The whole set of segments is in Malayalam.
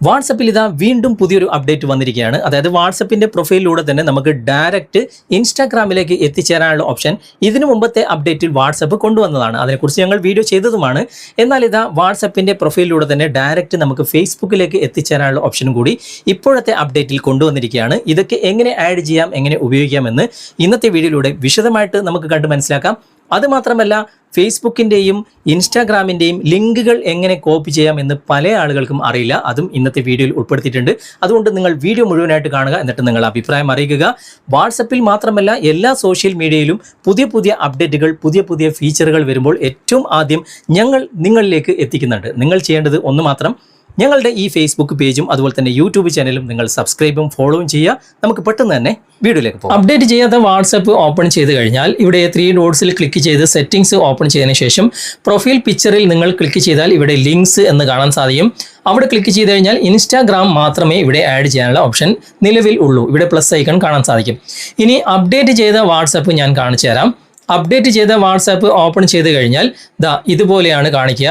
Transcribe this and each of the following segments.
വാട്സപ്പിൽ ഇതാ വീണ്ടും പുതിയൊരു അപ്ഡേറ്റ് വന്നിരിക്കുകയാണ്. അതായത് വാട്സപ്പിന്റെ പ്രൊഫൈലിലൂടെ തന്നെ നമുക്ക് ഡയറക്റ്റ് ഇൻസ്റ്റാഗ്രാമിലേക്ക് എത്തിച്ചേരാനുള്ള ഓപ്ഷൻ ഇതിനു മുമ്പത്തെ അപ്ഡേറ്റിൽ വാട്സപ്പ് കൊണ്ടുവന്നതാണ്. അതിനെക്കുറിച്ച് ഞങ്ങൾ വീഡിയോ ചെയ്തതുമാണ്. എന്നാൽ ഇതാ വാട്സപ്പിന്റെ പ്രൊഫൈലിലൂടെ തന്നെ ഡയറക്റ്റ് നമുക്ക് ഫേസ്ബുക്കിലേക്ക് എത്തിച്ചേരാനുള്ള ഓപ്ഷനും കൂടി ഇപ്പോഴത്തെ അപ്ഡേറ്റിൽ കൊണ്ടുവന്നിരിക്കുകയാണ്. ഇതൊക്കെ എങ്ങനെ ആഡ് ചെയ്യാം എങ്ങനെ ഉപയോഗിക്കാമെന്ന് ഇന്നത്തെ വീഡിയോയിലൂടെ വിശദമായിട്ട് നമുക്ക് കണ്ട് മനസ്സിലാക്കാം. അതുമാത്രമല്ല ഫേസ്ബുക്കിന്റെയും ഇൻസ്റ്റാഗ്രാമിന്റെയും ലിങ്കുകൾ എങ്ങനെ കോപ്പി ചെയ്യാം എന്ന് പല ആളുകൾക്കും അറിയില്ല. അതും ഇന്നത്തെ വീഡിയോയിൽ ഉൾപ്പെടുത്തിയിട്ടുണ്ട്. അതുകൊണ്ട് നിങ്ങൾ വീഡിയോ മുഴുവനായിട്ട് കാണുക എന്നിട്ട് നിങ്ങൾ അഭിപ്രായം അറിയിക്കുക. വാട്സപ്പിൽ മാത്രമല്ല എല്ലാ സോഷ്യൽ മീഡിയയിലും പുതിയ പുതിയ അപ്ഡേറ്റുകൾ പുതിയ പുതിയ ഫീച്ചറുകൾ വരുമ്പോൾ ഏറ്റവും ആദ്യം ഞങ്ങൾ നിങ്ങളിലേക്ക് എത്തിക്കുന്നുണ്ട്. നിങ്ങൾ ചെയ്യേണ്ടത് ഒന്ന് മാത്രം ഞങ്ങളുടെ ഈ ഫേസ്ബുക്ക് പേജും അതുപോലെ തന്നെ യൂട്യൂബ് ചാനലും നിങ്ങൾ സബ്സ്ക്രൈബും ഫോളോവും ചെയ്യുക. നമുക്ക് പെട്ടെന്ന് തന്നെ വീഡിയോയിലേക്ക് പോകാം. അപ്ഡേറ്റ് ചെയ്യാത്ത വാട്സപ്പ് ഓപ്പൺ ചെയ്ത് കഴിഞ്ഞാൽ ഇവിടെ ത്രീ ഡോട്ട്സിൽ ക്ലിക്ക് ചെയ്ത് സെറ്റിംഗ്സ് ഓപ്പൺ ചെയ്തതിന് ശേഷം പ്രൊഫൈൽ പിക്ചറിൽ നിങ്ങൾ ക്ലിക്ക് ചെയ്താൽ ഇവിടെ ലിങ്ക്സ് എന്ന് കാണാൻ സാധിക്കും. അവിടെ ക്ലിക്ക് ചെയ്ത് കഴിഞ്ഞാൽ ഇൻസ്റ്റാഗ്രാം മാത്രമേ ഇവിടെ ആഡ് ചെയ്യാനുള്ള ഓപ്ഷൻ നിലവിൽ ഉള്ളൂ. ഇവിടെ പ്ലസ് ഐക്കൺ കാണാൻ സാധിക്കും. ഇനി അപ്ഡേറ്റ് ചെയ്ത വാട്സപ്പ് ഞാൻ കാണിച്ചു തരാം. അപ്ഡേറ്റ് ചെയ്ത വാട്സാപ്പ് ഓപ്പൺ ചെയ്ത് കഴിഞ്ഞാൽ ദാ ഇതുപോലെയാണ് കാണിക്കുക.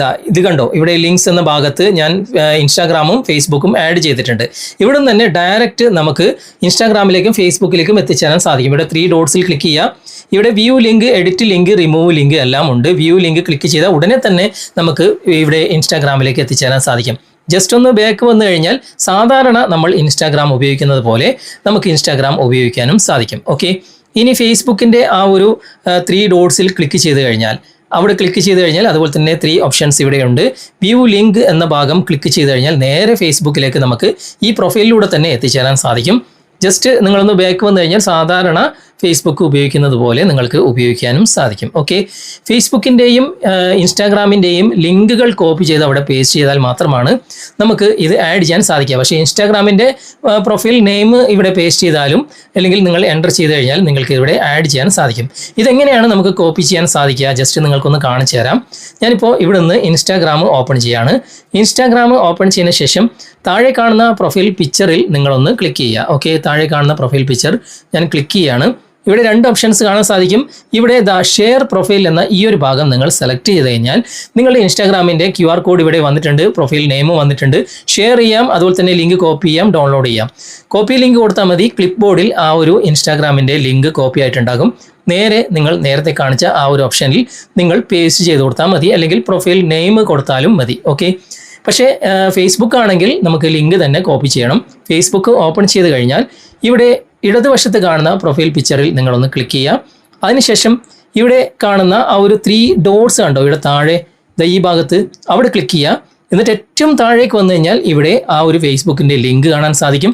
ദാ ഇത് കണ്ടോ? ഇവിടെ ലിങ്ക്സ് എന്ന ഭാഗത്ത് ഞാൻ ഇൻസ്റ്റാഗ്രാമും ഫേസ്ബുക്കും ആഡ് ചെയ്തിട്ടുണ്ട്. ഇവിടെ തന്നെ ഡയറക്റ്റ് നമുക്ക് ഇൻസ്റ്റാഗ്രാമിലേക്കും ഫേസ്ബുക്കിലേക്കും എത്തിച്ചേരാൻ സാധിക്കും. ഇവിടെ ത്രീ ഡോട്ട്സിൽ ക്ലിക്ക് ചെയ്യുക ഇവിടെ view link edit link remove link എല്ലാം ഉണ്ട്. വ്യൂ ലിങ്ക് ക്ലിക്ക് ചെയ്താൽ ഉടനെ തന്നെ നമുക്ക് ഇവിടെ ഇൻസ്റ്റാഗ്രാമിലേക്ക് എത്തിച്ചേരാൻ സാധിക്കും. ജസ്റ്റ് ഒന്ന് ബാക്ക് വന്നു കഴിഞ്ഞാൽ സാധാരണ നമ്മൾ ഇൻസ്റ്റാഗ്രാം ഉപയോഗിക്കുന്നത് പോലെ നമുക്ക് ഇൻസ്റ്റാഗ്രാം ഉപയോഗിക്കാനും സാധിക്കും. ഓക്കെ ഇനി ഫേസ്ബുക്കിന്റെ ആ ഒരു ത്രീ ഡോട്ട്സിൽ ക്ലിക്ക് ചെയ്ത് കഴിഞ്ഞാൽ അവിടെ ക്ലിക്ക് ചെയ്ത് കഴിഞ്ഞാൽ അതുപോലെ തന്നെ ത്രീ ഓപ്ഷൻസ് ഇവിടെയുണ്ട് വ്യൂ ലിങ്ക് എന്ന ഭാഗം ക്ലിക്ക് ചെയ്ത് കഴിഞ്ഞാൽ നേരെ ഫേസ്ബുക്കിലേക്ക് നമുക്ക് ഈ പ്രൊഫൈലിലൂടെ തന്നെ എത്തിച്ചേരാൻ സാധിക്കും. ജസ്റ്റ് നിങ്ങളൊന്ന് ബാക്ക് വന്നു കഴിഞ്ഞാൽ സാധാരണ ഫേസ്ബുക്ക് ഉപയോഗിക്കുന്നത് പോലെ നിങ്ങൾക്ക് ഉപയോഗിക്കാനും സാധിക്കും. ഓക്കെ ഫേസ്ബുക്കിന്റെയും ഇൻസ്റ്റാഗ്രാമിന്റെയും ലിങ്കുകൾ കോപ്പി ചെയ്ത് അവിടെ പേസ്റ്റ് ചെയ്താൽ മാത്രമാണ് നമുക്ക് ഇത് ആഡ് ചെയ്യാൻ സാധിക്കുക. പക്ഷേ ഇൻസ്റ്റാഗ്രാമിന്റെ പ്രൊഫൈൽ നെയിം ഇവിടെ പേസ്റ്റ് ചെയ്താലും അല്ലെങ്കിൽ നിങ്ങൾ എന്റർ ചെയ്ത് കഴിഞ്ഞാൽ നിങ്ങൾക്ക് ഇവിടെ ആഡ് ചെയ്യാൻ സാധിക്കും. ഇതെങ്ങനെയാണ് നമുക്ക് കോപ്പി ചെയ്യാൻ സാധിക്കുക? ജസ്റ്റ് നിങ്ങൾക്കൊന്ന് കാണിച്ചു തരാം. ഞാനിപ്പോൾ ഇവിടെ നിന്ന് ഇൻസ്റ്റാഗ്രാം ഓപ്പൺ ചെയ്യാണ്. ഇൻസ്റ്റാഗ്രാം ഓപ്പൺ ചെയ്യുന്ന ശേഷം താഴെ കാണുന്ന പ്രൊഫൈൽ പിക്ചറിൽ നിങ്ങളൊന്ന് ക്ലിക്ക് ചെയ്യുക. ഓക്കെ താഴെ കാണുന്ന പ്രൊഫൈൽ പിക്ചർ ഞാൻ ക്ലിക്ക് ചെയ്യാണ്. ഇവിടെ രണ്ട് ഓപ്ഷൻസ് കാണാൻ സാധിക്കും. ഇവിടെ ദ ഷെയർ പ്രൊഫൈൽ എന്ന ഈ ഒരു ഭാഗം നിങ്ങൾ സെലക്ട് ചെയ്ത് കഴിഞ്ഞാൽ നിങ്ങളുടെ ഇൻസ്റ്റാഗ്രാമിന്റെ ക്യു ആർ കോഡ് ഇവിടെ വന്നിട്ടുണ്ട്. പ്രൊഫൈൽ നെയിം വന്നിട്ടുണ്ട്. ഷെയർ ചെയ്യാം അതുപോലെ തന്നെ ലിങ്ക് കോപ്പി ചെയ്യാം ഡൗൺലോഡ് ചെയ്യാം. കോപ്പി ലിങ്ക് കൊടുത്താൽ മതി. ക്ലിപ്പ് ബോർഡിൽ ആ ഒരു ഇൻസ്റ്റാഗ്രാമിന്റെ ലിങ്ക് കോപ്പി ആയിട്ടുണ്ടാകും. നേരെ നിങ്ങൾ നേരത്തെ കാണിച്ച ആ ഒരു ഓപ്ഷനിൽ നിങ്ങൾ പേസ്റ്റ് ചെയ്ത് കൊടുത്താൽ മതി. അല്ലെങ്കിൽ പ്രൊഫൈൽ നെയിം കൊടുത്താലും മതി. ഓക്കെ പക്ഷേ ഫേസ്ബുക്ക് ആണെങ്കിൽ നമുക്ക് ലിങ്ക് തന്നെ കോപ്പി ചെയ്യണം. ഫേസ്ബുക്ക് ഓപ്പൺ ചെയ്ത് കഴിഞ്ഞാൽ ഇവിടെ ഇടതുവശത്ത് കാണുന്ന പ്രൊഫൈൽ പിക്ചറിൽ നിങ്ങളൊന്ന് ക്ലിക്ക് ചെയ്യുക. അതിനുശേഷം ഇവിടെ കാണുന്ന ആ ഒരു ത്രീ ഡോട്ട്സ് കണ്ടോ? ഇവിടെ താഴെ ഈ ഭാഗത്ത് അവിടെ ക്ലിക്ക് ചെയ്യുക. എന്നിട്ട് ഏറ്റവും താഴേക്ക് വന്നു കഴിഞ്ഞാൽ ഇവിടെ ആ ഒരു ഫേസ്ബുക്കിന്റെ ലിങ്ക് കാണാൻ സാധിക്കും.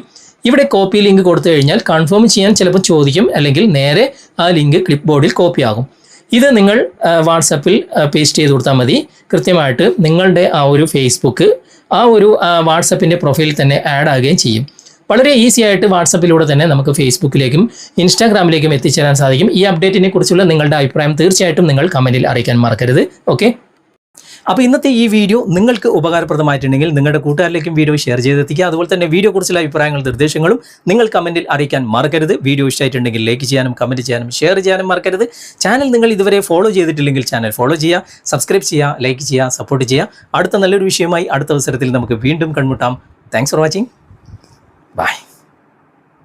ഇവിടെ കോപ്പി ലിങ്ക് കൊടുത്തു കഴിഞ്ഞാൽ കൺഫേം ചെയ്യാൻ ചിലപ്പോൾ ചോദിക്കും അല്ലെങ്കിൽ നേരെ ആ ലിങ്ക് ക്ലിപ്പ് ബോർഡിൽ കോപ്പി ആകും. ഇത് നിങ്ങൾ വാട്സപ്പിൽ പേസ്റ്റ് ചെയ്ത് കൊടുത്താൽ മതി. കൃത്യമായിട്ട് നിങ്ങളുടെ ആ ഒരു ഫേസ്ബുക്ക് ആ ഒരു വാട്സപ്പിന്റെ പ്രൊഫൈലിൽ തന്നെ ആഡ് ആകുകയും ചെയ്യും. വളരെ ഈസി ആയിട്ട് വാട്സപ്പിലൂടെ തന്നെ നമുക്ക് ഫേസ്ബുക്കിലേക്കും ഇൻസ്റ്റാഗ്രാമിലേക്കും എത്തിച്ചേരാൻ സാധിക്കും. ഈ അപ്ഡേറ്റിനെ കുറിച്ചുള്ള നിങ്ങളുടെ അഭിപ്രായം തീർച്ചയായിട്ടും നിങ്ങൾ കമന്റിൽ അറിയിക്കാൻ മറക്കരുത്. ഓക്കെ അപ്പോൾ ഇന്നത്തെ ഈ വീഡിയോ നിങ്ങൾക്ക് ഉപകാരപ്രദമായിട്ടുണ്ടെങ്കിൽ നിങ്ങളുടെ കൂട്ടുകാരിലേക്കും വീഡിയോ ഷെയർ ചെയ്തെത്തിക്കുക. അതുപോലെ തന്നെ വീഡിയോ കുറിച്ചുള്ള അഭിപ്രായങ്ങളും നിർദ്ദേശങ്ങളും നിങ്ങൾ കമന്റിൽ അറിയിക്കാൻ മറക്കരുത്. വീഡിയോ ഇഷ്ടമായിട്ടുണ്ടെങ്കിൽ ലൈക്ക് ചെയ്യാനും കമന്റ് ചെയ്യാനും ഷെയർ ചെയ്യാനും മറക്കരുത്. ചാനൽ നിങ്ങൾ ഇതുവരെ ഫോളോ ചെയ്തിട്ടില്ലെങ്കിൽ ചാനൽ ഫോളോ ചെയ്യുക സബ്സ്ക്രൈബ് ചെയ്യുക ലൈക്ക് ചെയ്യുക സപ്പോർട്ട് ചെയ്യുക. അടുത്ത നല്ലൊരു വിഷയമായി അടുത്ത അവസരത്തിൽ നമുക്ക് വീണ്ടും കൺമുട്ടാം താങ്ക്സ് ഫോർ വാച്ചിങ് Bye.